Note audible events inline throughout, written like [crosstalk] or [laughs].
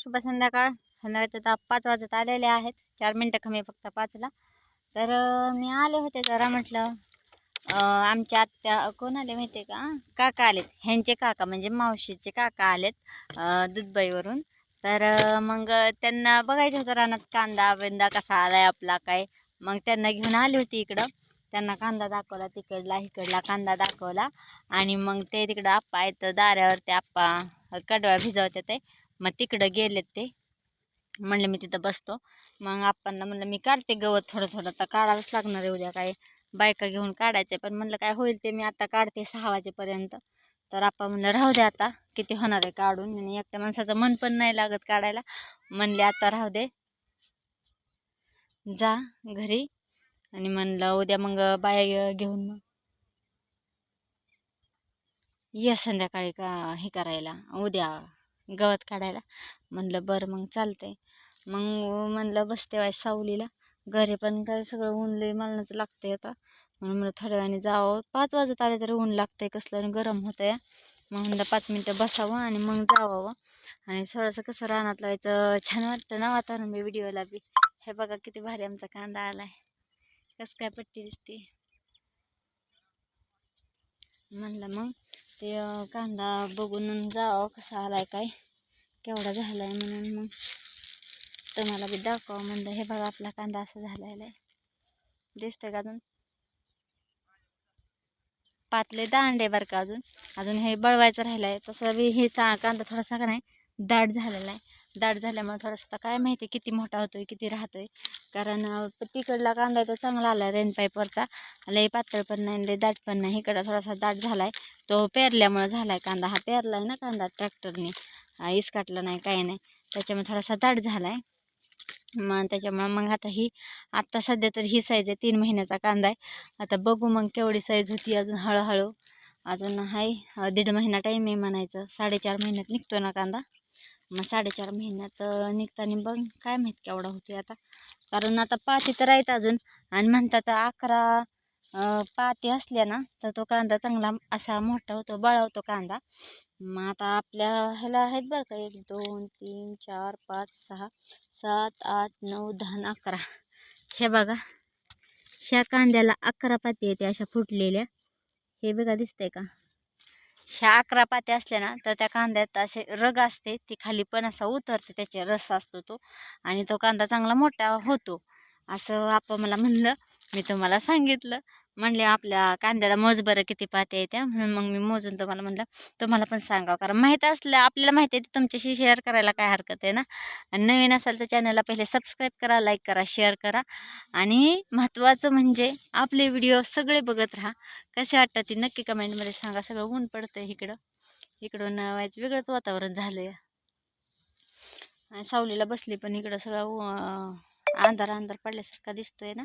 शुभ संध्याकाळ. संध्याकाळचे आता पाच वाजत आलेले आहेत. चार मिनटं कमी फक्त पाचला. तर मी आले होते जरा म्हटलं आमच्या आत्या कोण आले माहिती आहे का? काका आलेत. ह्यांचे काका म्हणजे मावशीचे काका आलेत दुधबाईवरून. तर मग त्यांना बघायचं होतं रानात कांदा बिंदा कसा आलाय आपला काय. मग त्यांना घेऊन आली होती इकडं. त्यांना कांदा दाखवला तिकडला इकडला कांदा दाखवला. आणि मग ते तिकडं आप्पा आहेत दाऱ्यावर ते आप्पा कडवा भिजवते ते. मग तिकडं गेलेत ते. म्हणलं मी तिथं बसतो. मग आपण म्हणलं मी काढते गवत थोडं थोडं तर काढावंच लागणार आहे उद्या काय बायका घेऊन काढायचे पण म्हणलं काय होईल ते मी आता काढते सहा वाजेपर्यंत. तर आप्पा म्हणलं राहू दे आता किती होणार आहे काढून. आणि एकट्या माणसाचं मन पण नाही लागत काढायला. म्हणले आता राहू दे जा घरी. आणि म्हणलं उद्या मग बाया घेऊन मग ये संध्याकाळी का हे करायला उद्या. गवत काढायला. म्हणलं बरं मग चालतंय. मग म्हणलं बसते वाय सावलीला. घरी पण काय सगळं ऊन लई मलनाचं आहे आता. म्हणून म्हणलं थोड्या वेळाने जावं. पाच वाजत आले तरी ऊन लागतंय कसलं आणि गरम होतंय. मग म्हणलं पाच मिनटं बसावं आणि मग जावावं आणि थोडंसं कसं रानात लावायचं छान वाटतं ना वातावरण बी व्हिडिओला बी. हे बघा किती भारी आमचा कांदा आलाय. कसं काय पट्टी दिसते. म्हणलं मग ते कांदा बघून जावं कसा आलाय काय? केवढा आहे म्हणून मग तुम्हाला बी दाखवा म्हणलं हे बघा आपला कांदा असा झालेला आहे दिसतं का अजून? पातले दांडे बरं का अजून? अजून हे बळवायचं राहिलं आहे तसं बी हे चा कांदा थोडासा का नाही दाट झालेला आहे. दाट झाल्यामुळे थोडासा आता काय माहिती किती मोठा होतोय किती राहतोय. कारण तिकडला कांदा तो चांगला आला रेन पाईपवरचा. लई पातळ पण नाही लई दाट पण नाही. इकडं थोडासा दाट झालाय. तो पेरल्यामुळं झालाय कांदा. हा पेरलाय ना कांदा ट्रॅक्टरने. इसकाटला नाही काही नाही. त्याच्यामुळे थोडासा दाट झालाय. मग त्याच्यामुळं मग आता ही आत्ता सध्या तर ही साईज आहे तीन महिन्याचा कांदा आहे. आता बघू मग केवढी साईज होती अजून हळूहळू. अजून आहे दीड महिना टाईम आहे म्हणायचं. साडेचार महिन्यात निघतो ना कांदा. मग साडेचार महिन्यात निघताना बघ काय माहीत केवढा होतो आता. कारण आता पाती तर आहेत अजून. आणि म्हणतात अकरा पाती असल्या ना तर तो कांदा चांगला असा मोठा होतो बळावतो कांदा. मग आता आपल्या ह्याला आहेत बरं का एक दोन तीन चार पाच सहा सात आठ नऊ दहा अकरा. हे बघा ह्या कांद्याला अकरा पाती येते अशा फुटलेल्या. हे बघा दिसतंय का? ह्या अकरा पात्या असल्या ना तर त्या कांद्यात असे रग असते ती खाली पण असा उतरते त्याचे रस असतो तो आणि तो कांदा चांगला मोठा होतो. असं आपण मला म्हणलं मी तुम्हाला सांगितलं. म्हणले आपल्या कांद्याला मोज बरं किती पात्या येत्या म्हणून मग मी मोजून तुम्हाला म्हणलं तुम्हाला पण सांगावं कारण माहीत असलं आपल्याला माहिती आहे ते तुमच्याशी शेअर करायला काय हरकत आहे ना? आणि नवीन असाल तर चॅनलला पहिले सबस्क्राईब करा लाईक करा शेअर करा. आणि महत्त्वाचं म्हणजे आपले व्हिडिओ सगळे बघत राहा. कसे वाटतात ते नक्की कमेंटमध्ये सांगा. सगळं ऊन पडतं इकडं. इकडून व्हायचं वेगळंच वातावरण झालं आहे सावलीला बसली पण इकडं सगळं उ- अंधार अंधार पडल्यासारखा दिसतोय ना?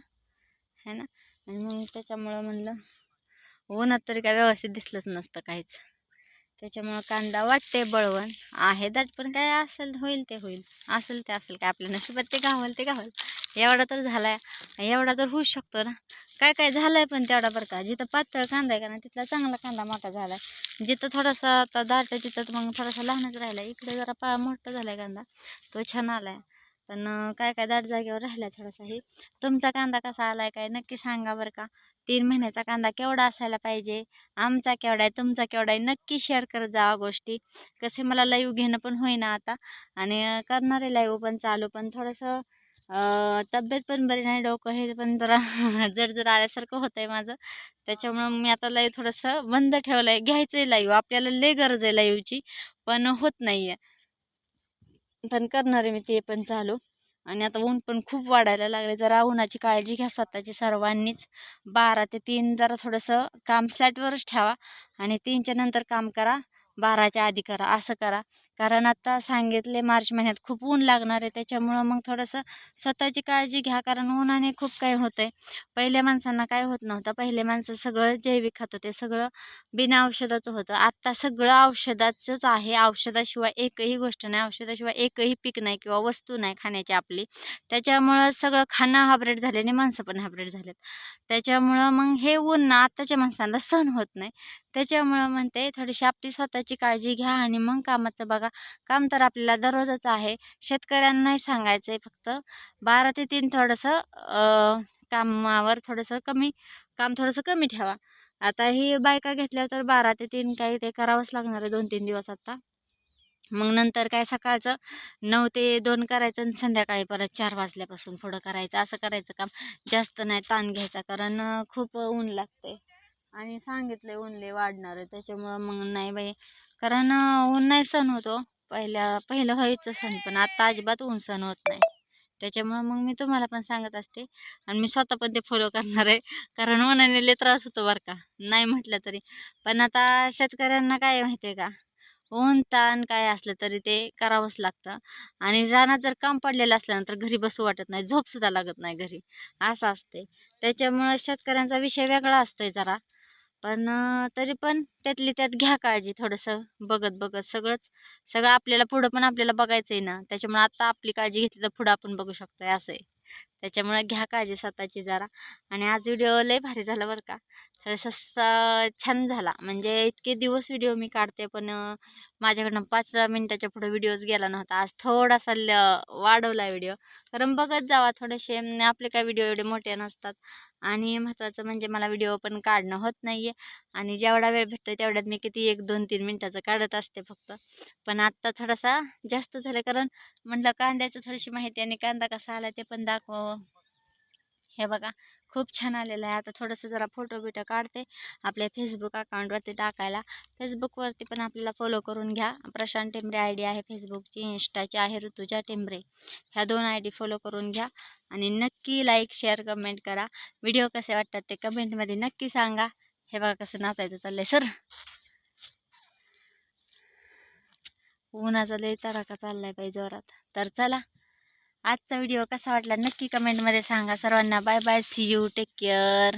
है ना? आणि मग त्याच्यामुळं म्हणलं उन्हात तरी काय व्यवस्थित दिसलंच नसतं काहीच. त्याच्यामुळं कांदा वाटते बळवण आहे दाट पण काय असेल होईल ते होईल. असेल ते असेल काय आपल्या नशिबात ते गावल ते गावल एवढा तर झालाय. एवढा तर होऊ शकतो ना. काय काय झालंय पण तेवढा बरं का. जिथं पातळ कांदा आहे का ना तिथला चांगला कांदा मोठा झालाय. जिथं थोडासा आता दाट आहे तिथं मग थोडासा लहानच राहिला इकडे जरा पा मोठा झालाय कांदा. तो छान आलाय. पण काय काय दाट जागेवर राहिला थोडासा हे. तुमचा कांदा कसा आला आहे काय नक्की सांगा बरं का? तीन महिन्याचा कांदा केवढा असायला पाहिजे? आमचा केवढा आहे? तुमचा केवढा आहे? नक्की शेअर करत जावा गोष्टी. कसे मला लाईव्ह घेणं पण होईना आता. आणि करणारे करणार आहे लाईव्ह पण चालू. पण थोडंसं तब्येत पण बरी नाही डोकं हे पण जरा [laughs] जड जड आल्यासारखं होतं आहे माझं. त्याच्यामुळं मी आता लाईव्ह थोडंसं बंद ठेवलं आहे घ्यायचं आहे लाईव्ह आपल्याला लय गरज आहे लाईव्हची पण होत नाही आहे पण करणार आहे मी ते पण चालू आणि आता ऊन पण खूप वाढायला लागले जरा उन्हाची काळजी घ्या स्वतःची सर्वांनीच. बारा ते तीन जरा थोडंसं काम स्लॅटवरच ठेवा आणि तीनच्या नंतर काम करा. बाराच्या आधी करा असं करा. कारण आता सांगितले मार्च महिन्यात खूप ऊन लागणार आहे त्याच्यामुळं मग थोडंसं स्वतःची काळजी घ्या कारण उन्हाने खूप काही होतं आहे पहिल्या माणसांना काय होत नव्हतं पहिले माणसं सगळं जैविक खात होते सगळं बिना औषधाचं होतं. आत्ता सगळं औषधाचंच आहे औषधाशिवाय एकही गोष्ट नाही औषधाशिवाय एकही पीक नाही किंवा वस्तू नाही खाण्याची आपली. त्याच्यामुळं सगळं खाणं हायब्रिड झाले आणि माणसं पण हायब्रिड झालेत. त्याच्यामुळं मग हे ऊन ना आत्ताच्या माणसांना सहन होत नाही. त्याच्यामुळं म्हणते थोडीशी आपली स्वतःची स्वतःची काळजी घ्या आणि मग कामाचं बघा. काम तर आपल्याला दररोजच आहे. शेतकऱ्यांनाही सांगायचं आहे फक्त बारा ते तीन थोडंसं कामावर थोडंसं कमी काम थोडंसं कमी ठेवा. आता ही बायका घेतल्यावर तर बारा ते तीन काही ते करावंच लागणार आहे दोन तीन दिवस आता. मग नंतर काय सकाळचं नऊ ते दोन करायचं आणि संध्याकाळी परत चार वाजल्यापासून पुढं करायचं. असं करायचं काम. जास्त नाही ताण घ्यायचा कारण खूप ऊन लागते आणि सांगितलं ऊन लय वाढणार आहे त्याच्यामुळं मग नाही बाई. कारण ऊन नाही सण होतो हो. पहिल्या पहिलं व्हायचं सण पण आता अजिबात ऊन सण होत नाही. त्याच्यामुळं मग मी तुम्हाला पण सांगत असते आणि मी स्वतः पण ते फॉलो करणार आहे. कारण उन्हाने लय त्रास होतो बरं का. नाही म्हटलं तरी. पण आता शेतकऱ्यांना काय माहिती आहे का? ऊन ताण काय असलं तरी ते करावंच लागतं. आणि रानात जर काम पडलेलं असल्यानंतर घरी बसू वाटत नाही. झोपसुद्धा लागत नाही घरी. असं असते. त्याच्यामुळं शेतकऱ्यांचा विषय वेगळा असतोय जरा. पण तरी पण त्यातली त्यात घ्या काळजी थोडंसं बघत बघत सगळंच सगळं आपल्याला पुढं पण आपल्याला बघायचं आहे ना त्याच्यामुळे आत्ता आपली काळजी घेतली तर पुढं आपण बघू शकतो आहे असं आहे. त्याच्यामुळे घ्या काळजी स्वतःची जरा. आणि आज व्हिडिओ लय भारी झाला बरं का. थोडासा छान झाला. म्हणजे इतके दिवस व्हिडिओ मी काढते पण माझ्याकडनं पाच मिनटाच्या पुढे व्हिडिओज गेला नव्हता. आज थोडासा ल वाढवला व्हिडिओ. कारण बघत जावा थोडेसे. आपले काय व्हिडिओ एवढे मोठे नसतात. आणि महत्त्वाचं म्हणजे मला व्हिडिओ पण काढणं होत नाही आहे आणि जेवढा वेळ भेटतो तेवढ्यात मी किती एक दोन तीन मिनटाचं काढत असते फक्त. पण आत्ता थोडासा जास्त झालं. कारण म्हटलं कांद्याचं थोडीशी माहिती आणि कांदा कसा आला ते पण दाखव हे बघा खूप छान आलेलं आहे. आता थोडंसं जरा फोटो बिटो काढते आपल्या फेसबुक अकाउंटवरती टाकायला. फेसबुकवरती पण आपल्याला फॉलो करून घ्या. प्रशांत टेंबरे आय डी आहे फेसबुकची इंस्टाची आहे ऋतुजा टेंबरे. ह्या दोन आय डी फॉलो करून घ्या आणि नक्की लाईक शेअर कमेंट करा. व्हिडिओ कसे वाटतात ते कमेंटमध्ये नक्की सांगा. हे बघा कसं नाचायचं चाललंय सर उन्हाचा लय तडाखा चाललाय पाहिजे जोरात. तर चला आजचा व्हिडिओ कसा वाटला नक्की कमेंटमध्ये सांगा. सर्वांना bye bye see you take care